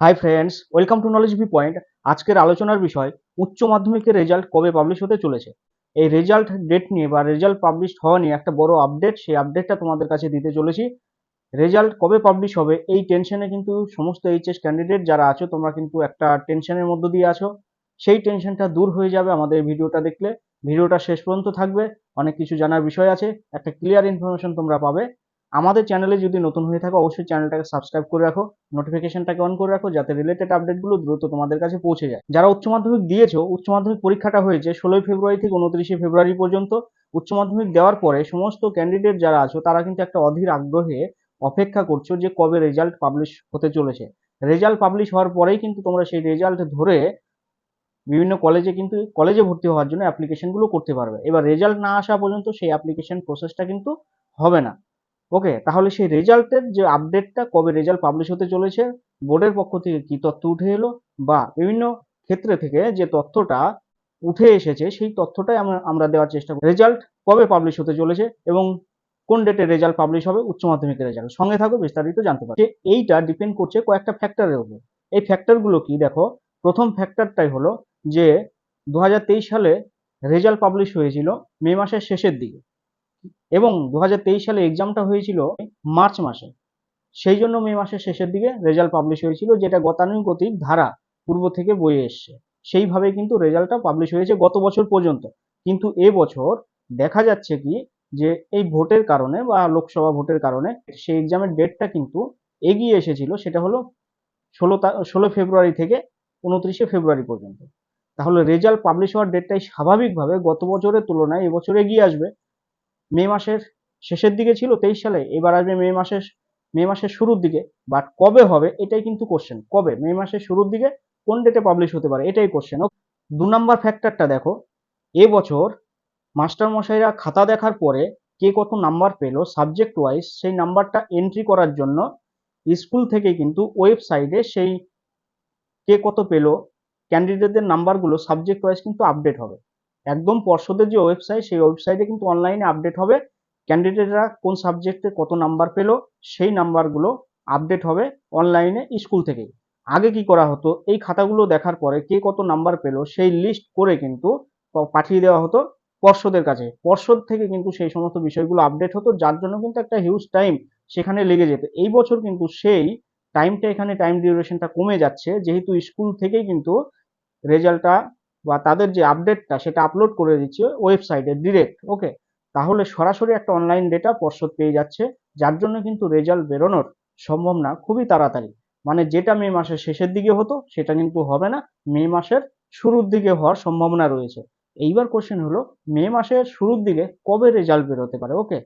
Hi friends welcome to knowledge V point আজকের আলোচনার বিষয়, উচ্চ মাধ্যমিকের রেজাল্ট কবে পাবলিশ হতে চলেছে? এই রেজাল্ট ডেট নিয়ে বা রেজাল্ট পাবলিশ হওয়া নিয়ে একটা বড় আপডেট সেই আপডেটটা তোমাদের কাছে দিতে চলেছি। রেজাল্ট কবে পাবলিশ হবে, এই টেনশনে কিন্তু সমস্ত এইচএস ক্যান্ডিডেট যারা আছো, তোমরা কিন্তু একটা টেনশনের মধ্য দিয়ে আছো। সেই টেনশনটা দূর হয়ে যাবে আমাদের ভিডিওটা দেখলে। ভিডিওটা শেষ পর্যন্ত থাকবে, অনেক কিছু জানার বিষয় আছে, একটা ক্লিয়ার ইনফরমেশন তোমরা পাবে। আমাদের চ্যানেলে যদি নতুন হয়ে থাকো, অবশ্যই চ্যানেলটাকে সাবস্ক্রাইব করে রাখো নোটিফিকেশনটাকে অন করে রাখো, যাতে রিলেটেড আপডেটগুলো দ্রুত তোমাদের কাছে পৌঁছে যায়। যারা উচ্চ মাধ্যমিক দিয়েছ, উচ্চ মাধ্যমিক পরীক্ষাটা হয়েছে ষোলোই ফেব্রুয়ারি থেকে উনত্রিশে ফেব্রুয়ারি পর্যন্ত, উচ্চ মাধ্যমিক দেওয়ার পরে সমস্ত ক্যান্ডিডেট যারা আছো, তারা কিন্তু একটা অধীর আগ্রহে অপেক্ষা করছ যে কবে রেজাল্ট পাবলিশ হতে চলেছে। রেজাল্ট পাবলিশ হওয়ার পরেই কিন্তু তোমরা সেই রেজাল্ট ধরে বিভিন্ন কলেজে কিন্তু কলেজে ভর্তি হওয়ার জন্য অ্যাপ্লিকেশনগুলো করতে পারবে। এবার রেজাল্ট না আসা পর্যন্ত সেই অ্যাপ্লিকেশন প্রসেসটা কিন্তু হবে না। ওকে তাহলে সেই রেজাল্টের যে আপডেটটা কবে রেজাল্ট পাবলিশ হতে চলেছে, বোর্ডের পক্ষ থেকে কি তথ্য উঠে এলো? বা বিভিন্ন ক্ষেত্রে থেকে যে তথ্যটা উঠে এসেছে, সেই তথ্যটাই আমরা আমরা দেওয়ার চেষ্টা করি রেজাল্ট কবে পাবলিশ হতে চলেছে এবং কোন ডেটে রেজাল্ট পাবলিশ হবে? উচ্চ মাধ্যমিকের রেজাল্ট সঙ্গে থাকো, বিস্তারিত জানতে পারবে এইটা ডিপেন্ড করছে কয়েকটা ফ্যাক্টরের উপর। এই ফ্যাক্টরগুলো কি? দেখো, প্রথম ফ্যাক্টরটাই হলো যে দু হাজার তেইশ সালে রেজাল্ট পাবলিশ হয়েছিল মে মাসের শেষের দিকে। এবং দু হাজার তেইশ সালে এক্সামটা হয়েছিল মার্চ মাসে। সেই জন্য মে মাসের শেষের দিকে রেজাল্ট পাবলিশ হয়েছিল, যেটা গতানুগতিক ধারা পূর্ব থেকে বয়ে এসছে। সেইভাবে কিন্তু রেজাল্টটা পাবলিশ হয়েছে গত বছর পর্যন্ত। কিন্তু এ বছর দেখা যাচ্ছে কি, যে এই ভোটের কারণে বা লোকসভা ভোটের কারণে সেই এক্সামের ডেটটা কিন্তু এগিয়ে এসেছিল, সেটা হলো ষোলো ষোলো ফেব্রুয়ারি থেকে উনত্রিশে ফেব্রুয়ারি পর্যন্ত। তাহলে রেজাল্ট পাবলিশ হওয়ার ডেটটাই স্বাভাবিকভাবে গত বছরের তুলনায় এবছর এগিয়ে আসবে। মে মাসের শেষের দিকে ছিল, তেইশ সালে। এবার আসবে মে মাসের মে মাসের শুরুর দিকে। বাট কবে হবে, এটাই কিন্তু কোশ্চেন কবে? মে মাসের শুরুর দিকে কোন ডেটে পাবলিশ হতে পারে, এটাই কোশ্চেন দু নাম্বার ফ্যাক্টরটা দেখো। এবছর মাস্টার মশাইরা খাতা দেখার পরে কে কত নাম্বার পেল সাবজেক্ট ওয়াইজ সেই নাম্বারটা এন্ট্রি করার জন্য স্কুল থেকে কিন্তু ওয়েবসাইটে সেই কে কত পেল ক্যান্ডিডেটদের নাম্বারগুলো সাবজেক্ট ওয়াইজ কিন্তু আপডেট হবে। একদম পর্ষদের যে ওয়েবসাইট সেই ওয়েবসাইটে কিন্তু অনলাইনে আপডেট হবে। ক্যান্ডিডেটরা কোন সাবজেক্টে কত নাম্বার পেল, সেই নাম্বারগুলো আপডেট হবে অনলাইনে স্কুল থেকে। আগে কি করা হতো, এই খাতাগুলো দেখার পরে কে কত নাম্বার পেল, সেই লিস্ট করে কিন্তু পাঠিয়ে দেওয়া হতো পর্ষদের কাছে। পর্ষদ থেকে কিন্তু সেই সমস্ত বিষয়গুলো আপডেট হতো, যার জন্য কিন্তু একটা হিউজ টাইম সেখানে লেগে যেত। এই বছর কিন্তু সেই টাইমটা এখানে টাইম ডিউরেশনটা কমে যাচ্ছে, যেহেতু স্কুল থেকেই কিন্তু রেজাল্টটা বা তাদের যে আপডেটটা সেটা আপলোড করে দিচ্ছে ওয়েবসাইটে ডিরেক্ট ওকে তাহলে সরাসরি একটা অনলাইন ডেটা পর্ষদ পেয়ে যাচ্ছে, যার জন্য কিন্তু রেজাল্ট বেরোনোর সম্ভব না খুবই তাড়াতাড়ি। মানে যেটা মে মাসের শেষের দিকে হতো, সেটা কিন্তু হবে না, মে মাসের শুরুর দিকে হওয়ার সম্ভাবনা রয়েছে। এইবার কোশ্চেন হলো, মে মাসের শুরুর দিকে কবে রেজাল্ট বেরোতে পারে ওকে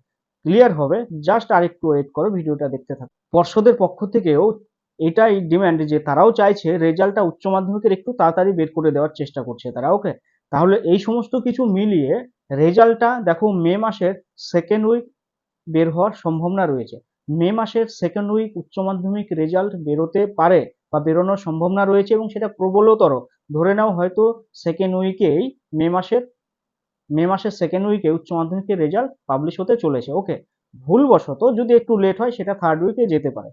ক্লিয়ার হবে? জাস্ট আরেকটু ওয়েট করো, ভিডিওটা দেখতে থাকো। পর্ষদের পক্ষ থেকেও এটাই ডিমান্ড যে তারাও চাইছে রেজাল্টটা উচ্চ মাধ্যমিকের একটু তাড়াতাড়ি বের করে দেওয়ার চেষ্টা করছে তারা ওকে তাহলে এই সমস্ত কিছু মিলিয়ে রেজাল্টটা দেখো মে মাসের সেকেন্ড উইক বের হওয়ার সম্ভাবনা রয়েছে। মে মাসের সেকেন্ড উইক উচ্চ মাধ্যমিক রেজাল্ট বেরোতে পারে বা বেরোনোর সম্ভাবনা রয়েছে এবং সেটা প্রবলতর। ধরে নাও হয়তো সেকেন্ড উইকেই মে মাসের মে মাসের সেকেন্ড উইকে উচ্চ মাধ্যমিকের রেজাল্ট পাবলিশ হতে চলেছে ওকে ভুলবশত যদি একটু লেট হয় সেটা থার্ড উইকে যেতে পারে।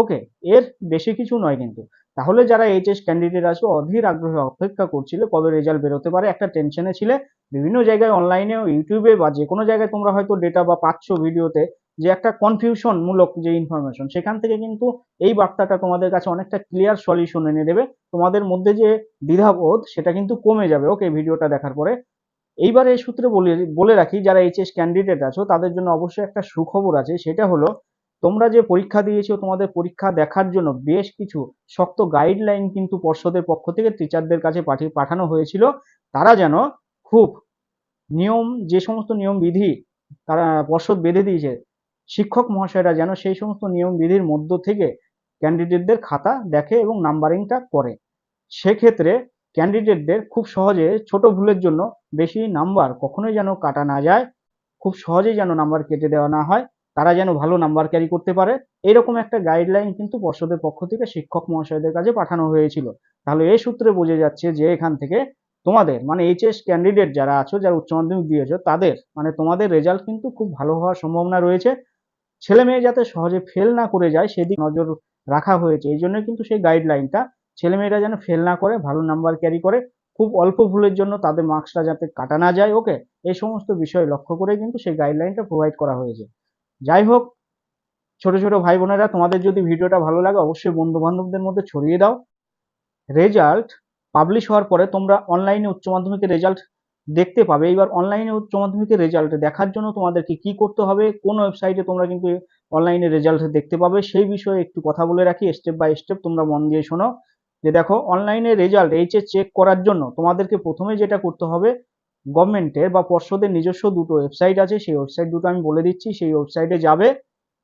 ওকে এর বেশি কিছু নয় কিন্তু। তাহলে যারা এইচএস ক্যান্ডিডেট আছে অধীর আগ্রহে অপেক্ষা করছিল কবে রেজাল্ট বেরোতে পারে, একটা টেনশনে ছিলে। বিভিন্ন জায়গায় অনলাইনে ইউটিউবে বা যে কোনো জায়গায় তোমরা হয়তো ডেটা বা পাচ্ছ ভিডিওতে যে একটা কনফিউশন মূলক যে ইনফরমেশন সেখান থেকে কিন্তু এই বার্তাটা তোমাদের কাছে অনেকটা ক্লিয়ার সলিউশন এনে দেবে। তোমাদের মধ্যে যে দ্বিধাবোধ, সেটা কিন্তু কমে যাবে। ওকে ভিডিওটা দেখার পরে। এইবার এই সূত্রে বলে বলে রাখি, যারা এইচএস ক্যান্ডিডেট আছো, তাদের জন্য অবশ্যই একটা সুখবর আছে। সেটা হলো তোমরা যে পরীক্ষা দিয়েছ, তোমাদের পরীক্ষা দেখার জন্য বেশ কিছু শক্ত গাইডলাইন কিন্তু পর্ষদের পক্ষ থেকে টিচারদের কাছে পাঠিয়ে পাঠানো হয়েছিল। তারা যেন খুব নিয়ম, যে সমস্ত নিয়ম বিধি তারা পর্ষদ বেঁধে দিয়েছে, শিক্ষক মহাশয়রা যেন সেই সমস্ত নিয়ম বিধির মধ্য থেকে ক্যান্ডিডেটদের খাতা দেখে এবং নাম্বারিংটা করে। সেক্ষেত্রে ক্যান্ডিডেটদের খুব সহজে, ছোট ভুলের জন্য বেশি নাম্বার কখনোই যেন কাটা না যায়, খুব সহজেই যেন নাম্বার কেটে দেওয়া না হয়। তারা যেন ভালো নাম্বার ক্যারি করতে পারে। এরকম একটা গাইডলাইন কিন্তু পর্ষদের পক্ষ থেকে শিক্ষক মহাশয়দের কাছে পাঠানো হয়েছিল। তাহলে এই সূত্রে বোঝা যাচ্ছে যে এখান থেকে তোমাদের মানে এইচএস ক্যান্ডিডেট যারা আছো, যারা উচ্চ মাধ্যমিক দিয়েছ, তাদের মানে তোমাদের রেজাল্ট কিন্তু খুব ভালো হওয়ার সম্ভাবনা রয়েছে। ছেলে মেয়ে যাতে সহজে ফেল না করে যায়, সেদিক নজর রাখা হয়েছে। এই জন্য কিন্তু সেই গাইডলাইনটা ছেলেমেয়েরা যেন ফেল না করে, ভালো নাম্বার ক্যারি করে, খুব অল্প ভুলের জন্য তাদের মার্কসটা যাতে কাটা না যায় ওকে এই সমস্ত বিষয় লক্ষ্য করে কিন্তু সেই গাইডলাইনটা প্রোভাইড করা হয়েছে। যাই হোক, ছোট ছোট ভাই বোনেরা, তোমাদের যদি ভিডিওটা ভালো লাগে, অবশ্যই বন্ধু বান্ধবদের মধ্যে ছড়িয়ে দাও। রেজাল্ট পাবলিশ হওয়ার পরে তোমরা অনলাইনে উচ্চ মাধ্যমিকের রেজাল্ট দেখতে পাবে। এবার অনলাইনে উচ্চ মাধ্যমিকের রেজাল্ট দেখার জন্য তোমাদেরকে কি করতে হবে, কোন ওয়েবসাইটে তোমরা কিন্তু অনলাইনে রেজাল্ট দেখতে পাবে, সেই বিষয়ে একটু কথা বলে রাখি স্টেপ বাই স্টেপ তোমরা মন দিয়ে শোনো। যে দেখো অনলাইনে রেজাল্ট এইচএস চেক করার জন্য তোমাদেরকে প্রথমে যেটা করতে হবে গভর্নমেন্টের বা পর্ষদের নিজস্ব দুটো ওয়েবসাইট আছে, সেই ওয়েবসাইট দুটো আমি বলে দিচ্ছি, সেই ওয়েবসাইটে যাবে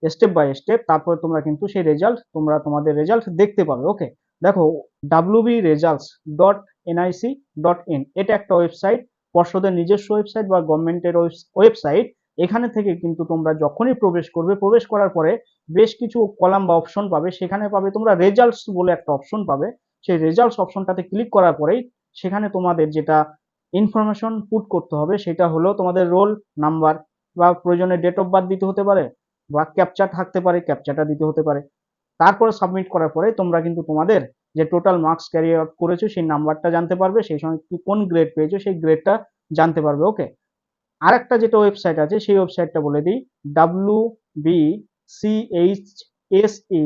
স্টেপ বাই স্টেপ তারপরে তোমরা কিন্তু সেই রেজাল্ট তোমরা তোমাদের রেজাল্ট দেখতে পাবে ওকে দেখো WB results dot NIC dot in এটা একটা ওয়েবসাইট পর্ষদের নিজস্ব ওয়েবসাইট বা গভর্নমেন্টের ওয়েবসাইট এখানে থেকে কিন্তু তোমরা যখনই প্রবেশ করবে, প্রবেশ করার পরে বেশ কিছু কলাম বা অপশন পাবে, সেখানে পাবে তোমরা রেজাল্টস বলে একটা অপশন পাবে, সেই রেজাল্টস অপশনটাতে ক্লিক করার পরেই সেখানে তোমাদের যেটা ইনফরমেশন পুট করতে হবে, সেটা হলো তোমাদের রোল নাম্বার বা প্রয়োজনে ডেট অফ বার্থ দিতে হতে পারে বা ক্যাপচা থাকতে পারে ক্যাপচাটা দিতে হতে পারে। তারপরে সাবমিট করার পরে তোমরা কিন্তু তোমাদের যে টোটাল মার্কস ক্যারি আউট করেছ, সেই নাম্বারটা জানতে পারবে, সেই সময় কোন গ্রেড পেয়েছ, সেই গ্রেডটা জানতে পারবে ওকে আর একটা যেটা ওয়েবসাইট আছে, সেই ওয়েবসাইটটা বলে দিই W B CH S E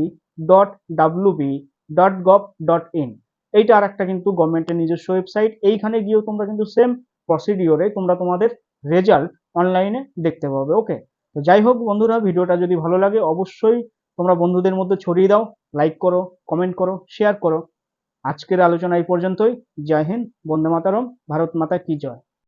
dot W B dot gov dot in এইটা আর একটা কিন্তু গভর্নমেন্টের নিজস্ব ওয়েবসাইট এইখানে গিয়েও তোমরা কিন্তু সেম প্রসিডিওরে তোমরা তোমাদের রেজাল্ট অনলাইনে দেখতে পাবে ওকে তো যাই হোক বন্ধুরা, ভিডিওটা যদি ভালো লাগে অবশ্যই তোমরা বন্ধুদের মধ্যে ছড়িয়ে দাও লাইক করো কমেন্ট করো শেয়ার করো। আজকের আলোচনা এই পর্যন্তই। জয় হিন্দ, বন্দে মাতারম, ভারত মাতা কি জয়?